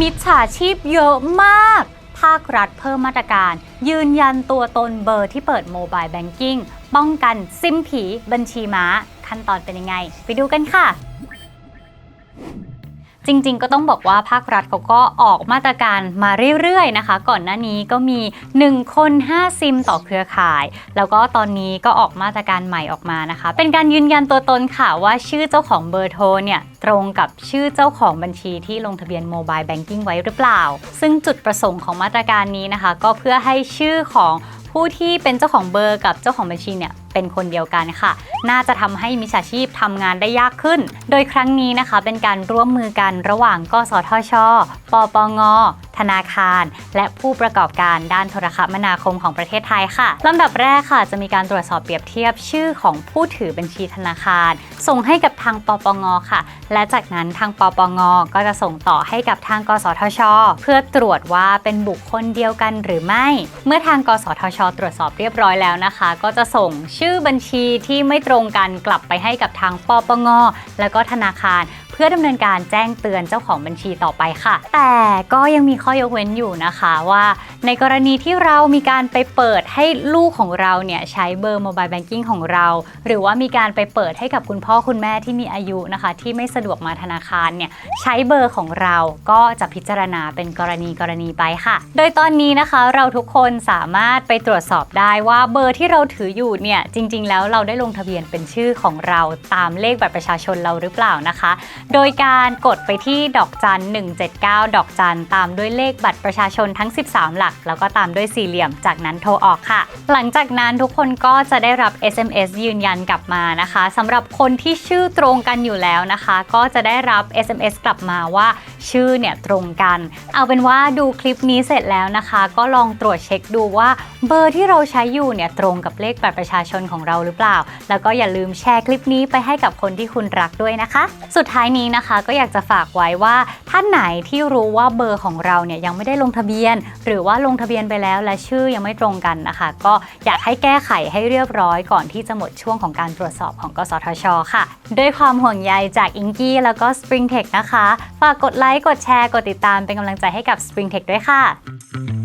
มิจฉาชีพเยอะมาก ภาครัฐเพิ่มมาตรการ ยืนยันตัวตนเบอร์ที่เปิดโมบายแบงกิ้งป้องกันซิมผีบัญชีม้า ขั้นตอนเป็นยังไง ไปดูกันค่ะ จริงๆ ก็ต้องบอกว่าภาครัฐเขาก็ออกมาตรการมาเรื่อยๆนะคะ ก่อนหน้านี้ก็มี 1 คน 5 ซิมต่อเครือข่าย แล้วก็ตอนนี้ก็ออกมาตรการใหม่ออกมานะคะ เป็นการยืนยันตัวตนค่ะว่าชื่อเจ้าของเบอร์โทรเนี่ยตรงกับชื่อเจ้าของบัญชีที่ลงทะเบียนโมบายแบงกิ้งไว้หรือเปล่า ซึ่งจุดประสงค์ของมาตรการนี้นะคะ ก็เพื่อให้ชื่อของผู้ที่เป็นเจ้าของเบอร์กับเจ้าของบัญชีเนี่ย เป็นคนเดียวกันค่ะ น่าจะทำให้มิจฉาชีพทำงานได้ยากขึ้น โดยครั้งนี้นะคะ เป็นการร่วมมือกันระหว่างกสทช ปปง ธนาคาร และผู้ประกอบการด้านโทรคมนาคมของประเทศไทยค่ะลำดับแรกค่ะจะมีการตรวจสอบเปรียบเทียบชื่อของผู้ถือบัญชีธนาคาร ส่งให้กับทางปปงค่ะ และจากนั้นทางปปงก็จะส่งต่อให้กับทางกสทช เพื่อตรวจว่าเป็นบุคคลเดียวกันหรือไม่ เมื่อทางกสทช ตรวจสอบเรียบร้อยแล้วนะคะ ก็จะส่งชื่อื่อบัญชีที่ไม่ตรงกันกลับไปให้กับทางปปงแล้วก็ธนาคาร พื่อดำเนินการแจ้งเตือนเจ้าของบัญชีต่อไปค่ะ แต่ก็ยังมีข้อยกเว้นอยู่นะคะว่า ในกรณีที่เรามีการไปเปิดให้ลูกของเราเนี่ยใช้เบอร์โมบายแบงกิ้งของเรา หรือว่ามีการไปเปิดให้กับคุณพ่อคุณแม่ที่มีอายุนะคะ ที่ไม่สะดวกมาธนาคารเนี่ยใช้เบอร์ของเราก็จะพิจารณาเป็นกรณีกรณีไปค่ะ โดยตอนนี้นะคะเราทุกคนสามารถไปตรวจสอบได้ว่าเบอร์ที่เราถืออยู่เนี่ยจริง ๆ แล้วเราได้ลงทะเบียนเป็นชื่อของเราตามเลขบัตรประชาชนเราหรือเปล่านะคะโดยการกดไปที่ดอกจัน 179 ดอกจัน ตามด้วยเลขบัตรประชาชนทั้ง 13 หลัก แล้วก็ตามด้วยสี่เหลี่ยม จากนั้นโทรออกค่ะ หลังจากนั้นทุกคนก็จะได้รับ SMS ยืนยันกลับมานะคะสำหรับคนที่ชื่อตรงกันอยู่แล้วนะคะ ก็จะได้รับ SMS กลับมาว่าชื่อเนี่ยตรงกัน เอาเป็นว่าดูคลิปนี้เสร็จแล้วนะคะ ก็ลองตรวจเช็คดูว่าเบอร์ที่เราใช้อยู่เนี่ยตรงกับเลขบัตรประชาชนของเราหรือเปล่า แล้วก็อย่าลืมแชร์คลิปนี้ไปให้กับคนที่คุณรักด้วยนะคะ สุดท้ายนี้นี้นะคะก็อยากจะฝากไว้ว่าท่านไหนที่รู้ว่าเบอร์ของเราเนี่ยยังไม่ได้ลงทะเบียน หรือว่าลงทะเบียนไปแล้วและชื่อยังไม่ตรงกันนะคะ ก็อยากให้แก้ไขให้เรียบร้อยก่อนที่จะหมดช่วงของการตรวจสอบของกสทช ค่ะ ด้วยความห่วงใยจากอิงกี้แล้วก็ Spring Tech นะคะ ฝากกดไลค์กดแชร์กดติดตามเป็นกำลังใจให้กับ Spring Tech ด้วยค่ะ